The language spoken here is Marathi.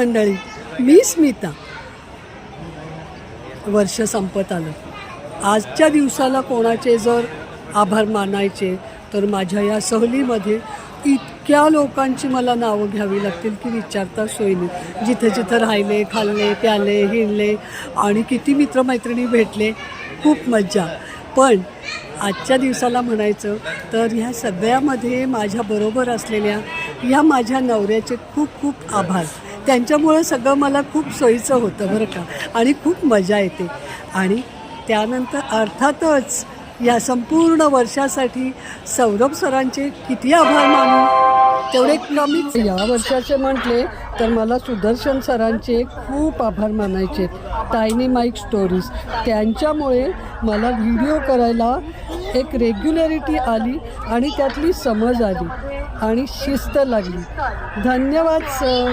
मंडळी मी स्मिता. वर्ष संपत आलं. आजच्या दिवसाला कोणाचे जर आभार मानायचे तर माझ्या या सहलीमध्ये इतक्या लोकांची मला नावं घ्यावी लागतील की विचारता सोयीने जिथे जिथं राहिले खाल्ले प्याले हिंडले आणि किती मित्रमैत्रिणी भेटले खूप मज्जा. पण आजच्या दिवसाला म्हणायचं तर ह्या सगळ्यामध्ये माझ्याबरोबर असलेल्या या माझ्या नवऱ्याचे खूप खूप आभार. त्यांच्यामुळं सगळं मला खूप सोयीचं होतं बरं का. आणि खूप मजा येते. आणि त्यानंतर अर्थातच या संपूर्ण वर्षासाठी सौरभ सरांचे किती आभार मानू. तेवढे कमीच. या वर्षाचे म्हटले तर मला सुदर्शन सरांचे खूप आभार मानायचे. टायनी माईक स्टोरीज त्यांच्यामुळे मला व्हिडिओ करायला एक रेग्युलरिटी आली आणि त्यातली समज आली आणि शिस्त लागली. धन्यवाद सर